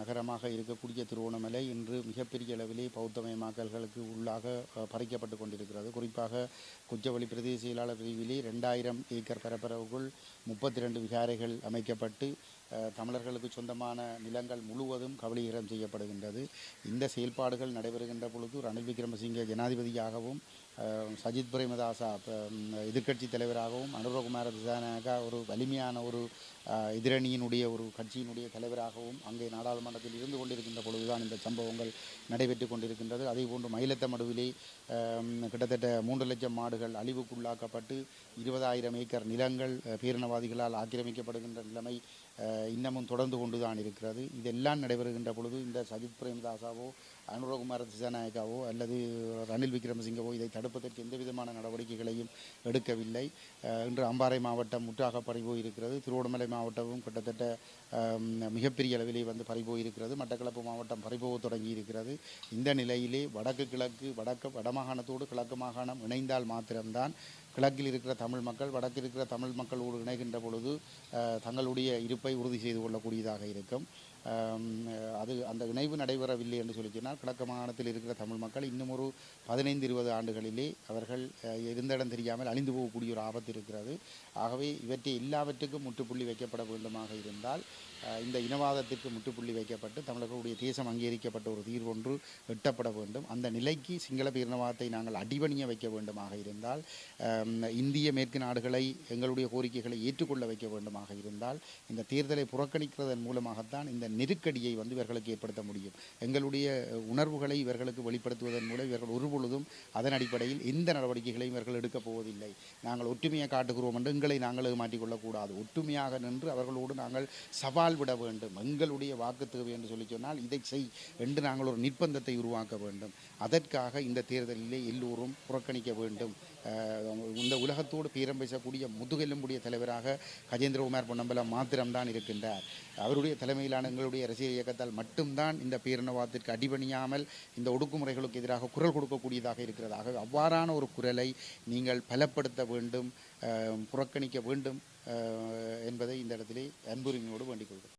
நகரமாக இருக்கக்கூடிய திருவோணமலை இன்று மிகப்பெரிய அளவிலே பௌத்தமயமாக்கல்களுக்கு உள்ளாக பறிக்கப்பட்டு கொண்டிருக்கிறது. குறிப்பாக குச்சவெளி பிரதேச செயலாளர் பிரிவிலே ரெண்டாயிரம் ஏக்கர் பரப்பரவுக்குள் முப்பத்தி ரெண்டு விகாரைகள் அமைக்கப்பட்டு தமிழர்களுக்கு சொந்தமான நிலங்கள் முழுவதும் கபலீகரம் செய்யப்படுகின்றது. இந்த செயல்பாடுகள் நடைபெறுகின்ற பொழுது ரணில் விக்ரமசிங்கே ஜனாதிபதியாகவும் சஜித் பிரேமதாசா எதிர்க்கட்சி தலைவராகவும் அனுரகுமார திசானாக ஒரு வலிமையான ஒரு எதிரணியினுடைய ஒரு கட்சியினுடைய தலைவராகவும் அங்கே நாடாளுமன்றத்தில் இருந்து கொண்டிருக்கின்ற பொழுதுதான் இந்த சம்பவங்கள் நடைபெற்று கொண்டிருக்கின்றது. அதே போன்று மயிலத்த மடுவிலே கிட்டத்தட்ட மூன்று லட்சம் மாடுகள் அழிவுக்குள்ளாக்கப்பட்டு இருபதாயிரம் ஏக்கர் நிலங்கள் பேரினவாதிகளால் ஆக்கிரமிக்கப்படுகின்ற நிலைமை இன்னமும் தொடர்ந்து கொண்டு தான் இருக்கிறது. இதெல்லாம் நடைபெறுகின்ற பொழுது இந்த சஜித் பிரேமதாசாவோ அனுரகுமார திசாநாயக்காவோ அல்லது ரணில் விக்ரமசிங்கவோ இதை தடுப்பதற்கு எந்த விதமான நடவடிக்கைகளையும் எடுக்கவில்லை. இன்று அம்பாறை மாவட்டம் முற்றாக பறிபோய் இருக்கிறது திருவண்ணாமலை மாவட்டமும் கிட்டத்தட்ட மிகப்பெரிய அளவிலே வந்து பறிபோய் இருக்கிறது மட்டக்களப்பு மாவட்டம் பறிபோக தொடங்கி இருக்கிறது இந்த நிலையிலே வடக்கு கிழக்கு வடக்கு வடமாகாணத்தோடு கிழக்கு மாகாணம் இணைந்தால் மாத்திரம்தான் கிழக்கில் இருக்கிற தமிழ் மக்கள் வடக்கில் இருக்கிற தமிழ் மக்களோடு இணைகின்ற பொழுது தங்களுடைய இருப்பை உறுதி செய்து கொள்ளக்கூடியதாக இருக்கும். அது அந்த இணைவு நடைபெறவில்லை என்று சொல்லி சொன்னால் கிழக்கு மாகாணத்தில் இருக்கிற தமிழ் மக்கள் இன்னும் ஒரு பதினைந்து இருபது ஆண்டுகளிலே அவர்கள் இருந்த இடம் தெரியாமல் அழிந்து போகக்கூடிய ஒரு ஆபத்து இருக்கிறது. ஆகவே இவற்றை எல்லாவற்றுக்கும் முற்றுப்புள்ளி வைக்கப்பட வேண்டுமாக இருந்தால் இந்த இனவாதத்திற்கு முற்றுப்புள்ளி வைக்கப்பட்டு தமிழர்களுடைய தேசம் அங்கீகரிக்கப்பட்ட ஒரு தீர்வொன்று வெட்டப்பட எட்டப்பட வேண்டும். அந்த நிலைக்கு சிங்கள பேரினவாதத்தை நாங்கள் அடிபணிய வைக்க வேண்டுமாக இருந்தால் இந்திய மேற்கு நாடுகளை எங்களுடைய கோரிக்கைகளை ஏற்றுக்கொள்ள வைக்க வேண்டுமாக இருந்தால் இந்த தேர்தலை புறக்கணிக்கிறதன் மூலமாகத்தான் இந்த நெருக்கடியை வந்து இவர்களுக்கு ஏற்படுத்த முடியும். எங்களுடைய உணர்வுகளை இவர்களுக்கு வெளிப்படுத்துவதன் மூலம் இவர்கள் ஒருபொழுதும் அதன் அடிப்படையில் எந்த நடவடிக்கைகளையும் இவர்கள் எடுக்கப் போவதில்லை. நாங்கள் ஒற்றுமையை காட்டுகிறோம் என்று எங்களை நாங்கள் மாட்டிக்கொள்ளக்கூடாது ஒற்றுமையாக நின்று அவர்களோடு நாங்கள் சவால் விட வேண்டும். எங்களுடைய வாக்கு தேவை என்று சொல்லி சொன்னால் இதை செய் என்று நாங்கள் ஒரு நிர்பந்தத்தை உருவாக்க வேண்டும். அதற்காக இந்த தேர்தலிலே எல்லோரும் புறக்கணிக்க வேண்டும். இந்த உலகத்தோடு பேரம் பேசக்கூடிய முதுகெலும்புடைய தலைவராக கஜேந்திரகுமார் பொன்னம்பலம் மாத்திரம்தான் இருக்கின்றார். அவருடைய தலைமையிலான தங்களுடைய ரசிகர் இயக்கத்தால் மட்டும்தான் இந்த பேரினவாதத்திற்கு அடிபணியாமல் இந்த ஒடுக்குமுறைகளுக்கு எதிராக குரல் கொடுக்கக்கூடியதாக இருக்கிறதாக அவ்வாறான ஒரு குரலை நீங்கள் பலப்படுத்த வேண்டும் புறக்கணிக்க வேண்டும் என்பதை இந்த இடத்திலே அன்புரிமையோடு வேண்டிக் கொள்கிறேன்.